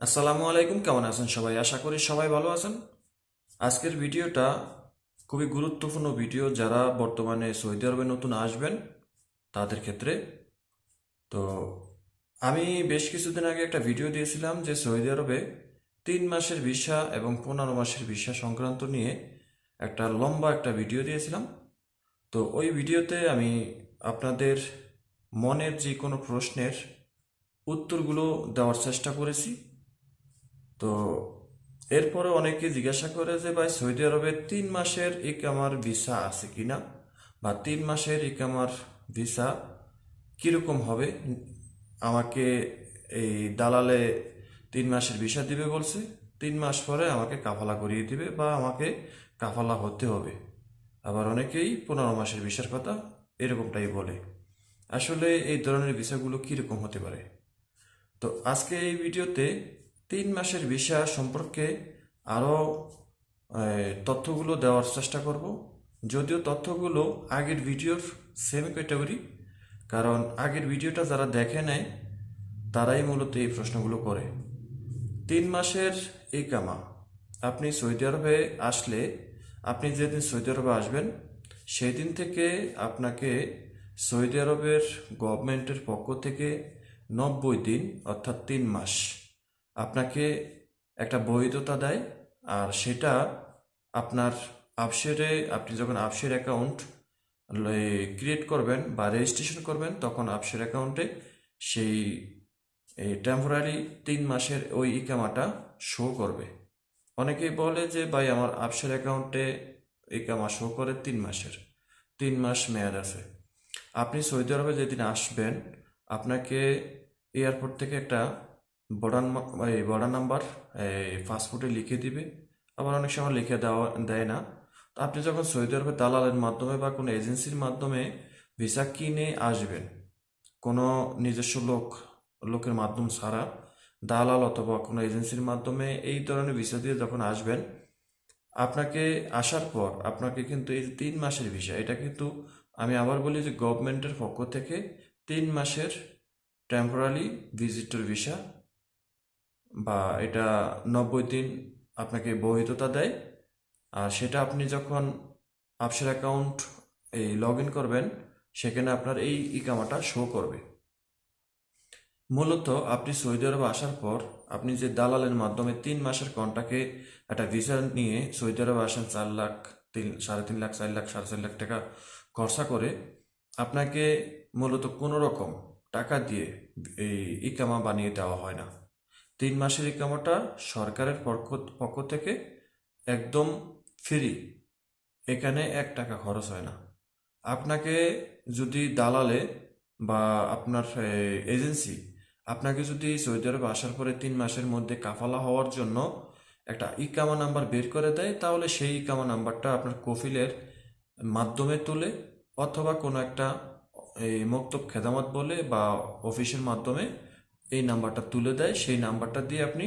আসসালামু আলাইকুম, কেমন আছেন সবাই? আশা করি সবাই ভালো আছেন। আজকের ভিডিওটা খুবই গুরুত্বপূর্ণ ভিডিও যারা বর্তমানে সৌদি আরবে নতুন আসবেন, তাদের ক্ষেত্রে। তো আমি বেশ কিছুদিন আগে একটা ভিডিও দিয়েছিলাম যে সৌদি আরবে তিন মাসের ভিসা এবং পনেরো মাসের ভিসা সংক্রান্ত নিয়ে একটা লম্বা একটা ভিডিও দিয়েছিলাম। তো ওই ভিডিওতে আমি আপনাদের মনের যে কোনো প্রশ্নের উত্তরগুলো দেওয়ার চেষ্টা করেছি। তো এরপরে অনেকে জিজ্ঞাসা করে যে, ভাই, সৌদি আরবে তিন মাসের ইকামার ভিসা আছে কিনা বা, তিন মাসের ইকামার ভিসা কীরকম হবে? আমাকে এই দালালে তিন মাসের ভিসা দিবে বলছে। তিন মাস পরে আমাকে কাফালা করিয়ে দিবে বা আমাকে কাফালা হতে হবে। আবার অনেকেই পনেরো মাসের ভিসার কথা এরকমটাই বলে। আসলে এই ধরনের ভিসাগুলো কীরকম হতে পারে? তো আজকে এই ভিডিওতে তিন মাসের ভিসা সম্পর্কে আরও তথ্যগুলো দেওয়ার চেষ্টা করব। যদিও তথ্যগুলো আগের ভিডিওর সেম ক্যাটাগরি কারণ আগের ভিডিওটা যারা দেখে নেয়, তারাই মূলত এই প্রশ্নগুলো করে। তিন মাসের এই কামা আপনি সৌদি আরবে আসলে, আপনি যেদিন সৌদি আরবে আসবেন সেই দিন থেকে আপনাকে সৌদি আরবের গভর্নমেন্টের পক্ষ থেকে নব্বই দিন, অর্থাৎ তিন মাস আপনাকে একটা বৈধতা দেয় আর সেটা আপনার আপসেরে আপনি যখন আপসের অ্যাকাউন্ট ক্রিয়েট করবেন বা রেজিস্ট্রেশন করবেন, তখন আপসের অ্যাকাউন্টে সেই, এই টেম্পোরারি তিন মাসের ওই ইকামাটা শো করবে। অনেকেই বলে যে, ভাই, আমার আপসের অ্যাকাউন্টে ইকামা শো করে তিন মাসের। তিন মাস মেয়াদ আছে। আপনি সৌদি আরবে যেদিন আসবেন, আপনাকে এয়ারপোর্ট থেকে একটা বর্ডার এই বর্ডার নাম্বার, এই পাসপোর্টে লিখে দিবে। আবার অনেক সময় লিখে দেওয়া, দেয় না। তো আপনি যখন সৌদি আরবের দালালের মাধ্যমে বা কোনো এজেন্সির মাধ্যমে ভিসা কিনে আসবেন, কোনো নিজস্ব লোক, লোকের মাধ্যম ছাড়া, দালাল অথবা কোনো এজেন্সির মাধ্যমে এই ধরনের ভিসা দিয়ে যখন আসবেন, আপনাকে আসার পর আপনাকে কিন্তু এই তিন মাসের ভিসা, এটা কিন্তু আমি আবার বলি যে গভর্নমেন্টের পক্ষ থেকে তিন মাসের টেম্পোরারি ভিজিটর ভিসা বা এটা নব্বই দিন আপনাকে বৈধতা দেয়। আর সেটা আপনি যখন আপসের অ্যাকাউন্ট এই লগ ইন করবেন, সেখানে আপনার এই ইকামাটা শো করবে। মূলত আপনি সৌদি আরবে আসার পর আপনি যে দালালের মাধ্যমে তিন মাসের কন্টাকে একটা ভিসা নিয়ে সৌদি আরবে আসেন চার লাখ তিন, সাড়ে তিন লাখ, চার লাখ, সাড়ে চার লাখ টাকা খরচা করে, আপনাকে মূলত কোনো রকম টাকা দিয়ে এই ইকামা বানিয়ে দেওয়া হয় না। তিন মাসের ইকামাটা সরকারের পক্ষ পক্ষ থেকে একদম ফ্রি এখানে এক টাকা খরচ হয় না। আপনাকে যদি দালালে বা আপনার এজেন্সি আপনাকে যদি সৌদি আরবে আসার পরে তিন মাসের মধ্যে কাফালা হওয়ার জন্য একটা ইকামা নাম্বার বের করে দেয়, তাহলে সেই ইকামা নাম্বারটা আপনার কফিলের মাধ্যমে তুলে অথবা কোনো একটা এই মক্তব খেদামত বলে বা অফিসের মাধ্যমে এই নাম্বারটা তুলে দেয়। সেই নাম্বারটা দিয়ে আপনি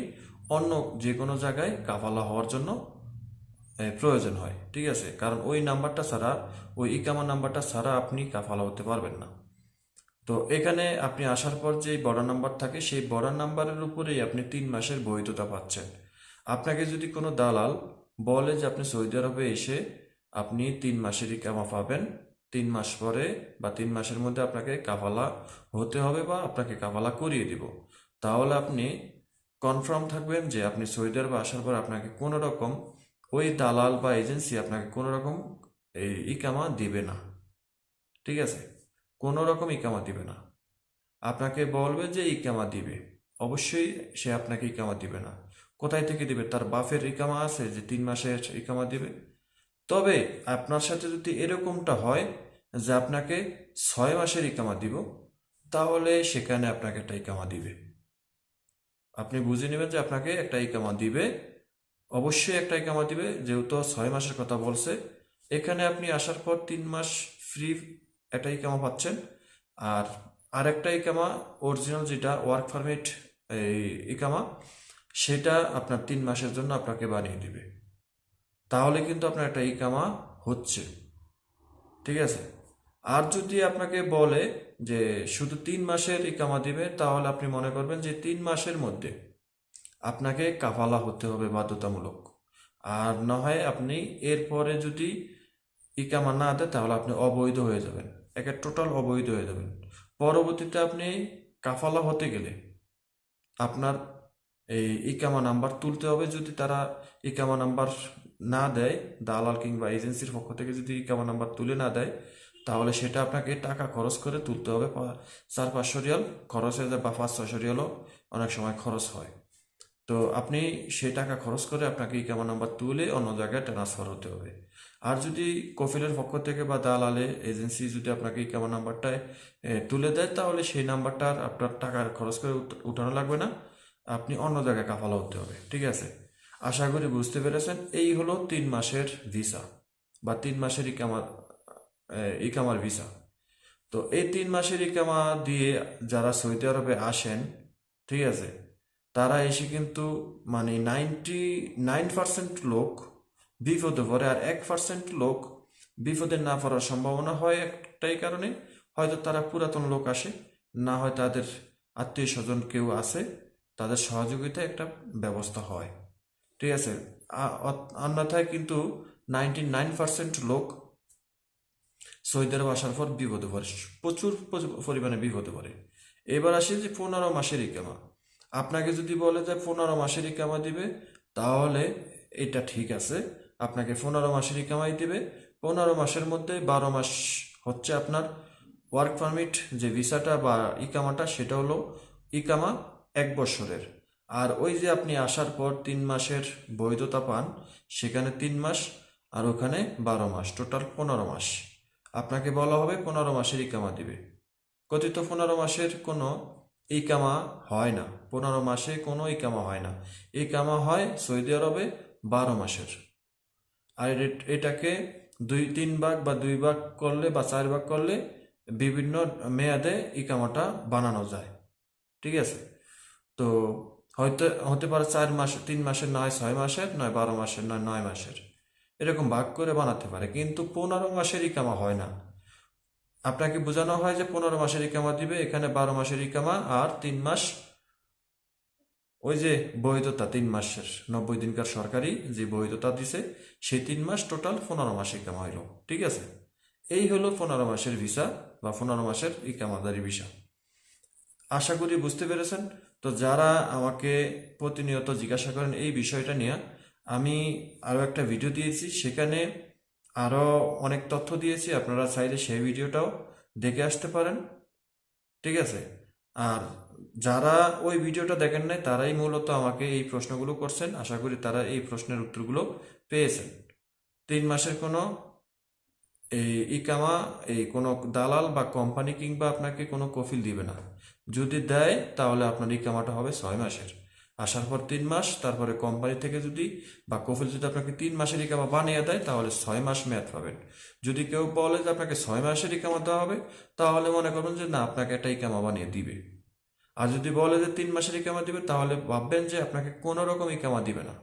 অন্য যে কোনো জায়গায় কাফালা হওয়ার জন্য প্রয়োজন হয়। ঠিক আছে? কারণ ওই নাম্বারটা ছাড়া, ওই ইকামা নাম্বারটা ছাড়া আপনি কাফালা হতে পারবেন না। তো এখানে আপনি আসার পর যে বর্ডার নাম্বার থাকে, সেই বর্ডার নাম্বারের উপরেই আপনি তিন মাসের বৈধতা পাচ্ছেন। আপনাকে যদি কোনো দালাল বলে যে আপনি সৌদি আরবে এসে আপনি তিন মাসের ইকামা পাবেন তিন মাস পরে বা তিন মাসের মধ্যে আপনাকে কাফালা হতে হবে বা আপনাকে কাফালা করিয়ে দিব। তাহলে আপনি কনফার্ম থাকবেন যে আপনি সৌদি আরবে আসার পর আপনাকে কোনো রকম ওই দালাল বা এজেন্সি আপনাকে কোনো রকম এই ইকামা দিবে না। ঠিক আছে? কোনো রকম ইকামা দিবে না। আপনাকে বলবে যে ইকামা দিবে। অবশ্যই সে আপনাকে ইকামা দিবে না। কোথায় থেকে দিবে? তার বাফের ইকামা আছে যে তিন মাসের ইকামা দিবে। তবে আপনার সাথে যদি এরকমটা হয় যে আপনাকে ছয় মাসের ইকামা দিব, তাহলে সেখানে আপনাকে একটা ইকামা দিবে। আপনি বুঝে নেবেন যে আপনাকে একটা ইকামা দিবে, অবশ্যই একটা ইকামা দিবে, যেহেতু ছয় মাসের কথা বলছে। এখানে আপনি আসার পর তিন মাস ফ্রি একটা ইকামা পাচ্ছেন। আর আরেকটা ইকামা অরিজিনাল যেটা ওয়ার্ক পারমিট এই ইকামা, সেটা আপনার তিন মাসের জন্য আপনাকে বানিয়ে দিবে। তাহলে কিন্তু আপনার একটা ইকামা হচ্ছে। ঠিক আছে? আর যদি আপনাকে বলে যে শুধু তিন মাসের ইকামা দিবে, তাহলে আপনি মনে করবেন যে তিন মাসের মধ্যে আপনাকে কাফালা হতে হবে বাধ্যতামূলক। আর না হয় আপনি এরপরে যদি ইকামা না দেয় তাহলে আপনি অবৈধ হয়ে যাবেন। একে টোটাল অবৈধ হয়ে যাবেন। পরবর্তীতে আপনি কাফালা হতে গেলে আপনার এই ইকামা নাম্বার তুলতে হবে। যদি তারা ইকামা নাম্বার না দেয়, দালাল কিংবা এজেন্সির পক্ষ থেকে যদি ইকামা নাম্বার তুলে না দেয়, তাহলে সেটা আপনাকে টাকা খরচ করে তুলতে হবে। চার পাঁচশো রিয়াল খরচ হয়ে যায় বা পাঁচ ছয়শো রিয়ালও অনেক সময় খরচ হয়। তো আপনি সেই টাকা খরচ করে আপনাকে ইকামা নাম্বার তুলে অন্য জায়গায় ট্রান্সফার হতে হবে। আর যদি কফিলের পক্ষ থেকে বা দালালে, এজেন্সি যদি আপনাকে ইকামা নাম্বারটায় তুলে দেয়, তাহলে সেই নাম্বারটা আপনার টাকা খরচ করে উঠানো লাগবে না। আপনি অন্য জায়গায় কাফালা হতে হবে, ঠিক আছে? আশা করি বুঝতে পেরেছেন, এই হলো তিন মাসের ভিসা বা তিন মাসের ইকামা ইকামার ভিসা। তো এই তিন মাসের ইকামা দিয়ে যারা সৌদি আরবে আসেন, ঠিক আছে, তারা এসে কিন্তু মানে নাইনটি, নাইন পার্সেন্ট লোক বিপদে পড়ে আর এক পার্সেন্ট লোক বিপদে না পড়ার সম্ভাবনা হয় একটাই কারণে, হয়তো তারা পুরাতন লোক আসে, না হয় তাদের আত্মীয় স্বজন কেউ আসে, তাদের সহযোগিতায় একটা ব্যবস্থা হয়। ঠিক আছে? অন্যথায় কিন্তু নাইনটি নাইন পার্সেন্ট লোক আরব আসার পর বিপদে পড়ে। প্রচুর পরিমাণে বিপদে পড়ে। এবার আসি যে পনেরো মাসের ইকামা। আপনাকে যদি বলে যে পনেরো মাসের ইকামা দিবে, তাহলে এটা ঠিক আছে। আপনাকে পনেরো মাসের ইকামাই দিবে। পনেরো মাসের মধ্যে বারো মাস হচ্ছে আপনার ওয়ার্ক পারমিট যে ভিসাটা বা ইকামাটা, সেটা হলো ইকামা এক বছরের। আর ওই যে আপনি আসার পর তিন মাসের বৈধতা পান, সেখানে তিন মাস আর ওখানে বারো মাস, টোটাল পনেরো মাস। আপনাকে বলা হবে পনেরো মাসের ইকামা দিবে। কথিত পনেরো মাসের কোনো ইকামা হয় না। পনেরো মাসে কোনো ইকামা হয় না। ইকামা হয় সৌদি আরবে বারো মাসের। আর এট- এটাকে দুই তিন ভাগ বা দুই ভাগ করলে বা চার ভাগ করলে বিভিন্ন মেয়াদে ইকামাটা বানানো যায়। ঠিক আছে? তো হয়তো, হতে পারে চার মাস, তিন মাসের, নয় ছয় মাসের, নয় বারো মাসের, নয় নয় মাসের। এরকম ভাগ করে বানাতে পারে, কিন্তু পনেরো মাসের ইকামা হয় না। আপনাকে বোঝানো হয় যে পনেরো মাসের ইকামা দিবে, এখানে বারো মাসের ইকামা আর তিন মাস। ওই যে বৈধতা, তিন মাসের, নব্বই দিনকার সরকারি যে বৈধতা দিছে, সেই তিন মাস টোটাল পনেরো মাস ইকামা হইল। ঠিক আছে? এই হলো পনেরো মাসের ভিসা বা পনেরো মাসের ইকামাদারি ভিসা। আশা করি বুঝতে পেরেছেন। তো যারা আমাকে প্রতিনিয়ত জিজ্ঞাসা করেন এই বিষয়টা নিয়ে, আমি আরও একটা ভিডিও দিয়েছি। সেখানে আরও অনেক তথ্য দিয়েছি। আপনারা চাইলে সেই ভিডিওটাও দেখে আসতে পারেন। ঠিক আছে? আর যারা ওই ভিডিওটা দেখেন নাই, তারাই মূলত আমাকে এই প্রশ্নগুলো করছেন। আশা করি তারা এই প্রশ্নের উত্তরগুলো পেয়েছেন। তিন মাসের কোনো এই ইকামা, এই কোনো দালাল বা কোম্পানি কিংবা আপনাকে কোনো কফিল দিবে না। যদি দেয়, তাহলে আপনার ইকামাটা হবে ছয় মাসের। আসার পর তিন মাস, তারপরে কোম্পানি থেকে যদি বা কফিল যদি আপনাকে তিন মাসের ইকামা বানিয়ে দেয়, তাহলে ছয় মাস মেয়াদ পাবেন। যদি কেউ বলে যে আপনাকে ছয় মাসের ইকামা দেওয়া হবে, তাহলে মনে করুন যে না, আপনাকে একটা ইকামা বানিয়ে দিবে। আর যদি বলে যে তিন মাসের ইকামা দিবে, তাহলে ভাববেন যে আপনাকে কোনো রকম ইকামা দিবে না।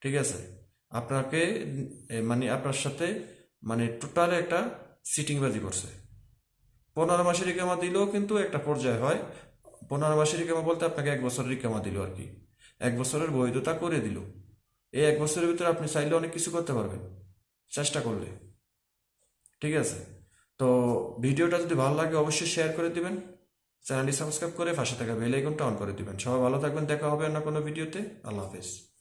ঠিক আছে? আপনাকে মানে আপনার সাথে মানে টোটাল একটা সিটিংবাজি করছে। পনেরো মাসের ইকামা দিলেও কিন্তু একটা পর্যায় হয়। পনেরো মাসের ইকামা বলতে আপনাকে এক বছরের ইকামা দিল আর কি। এক বছরের বৈধতা করে দিল। এই এক বছরের ভিতরে আপনি চাইলে অনেক কিছু করতে পারবেন। চেষ্টা করলে। ঠিক আছে? তো ভিডিওটা যদি ভালো লাগে অবশ্যই শেয়ার করে দিবেন। চ্যানেলটি সাবস্ক্রাইব করে পাশে থাকা বেল আইকনটা অন করে দিবেন। সবাই ভালো থাকবেন। দেখা হবে অন্য কোনো ভিডিওতে আল্লাহ হাফেজ।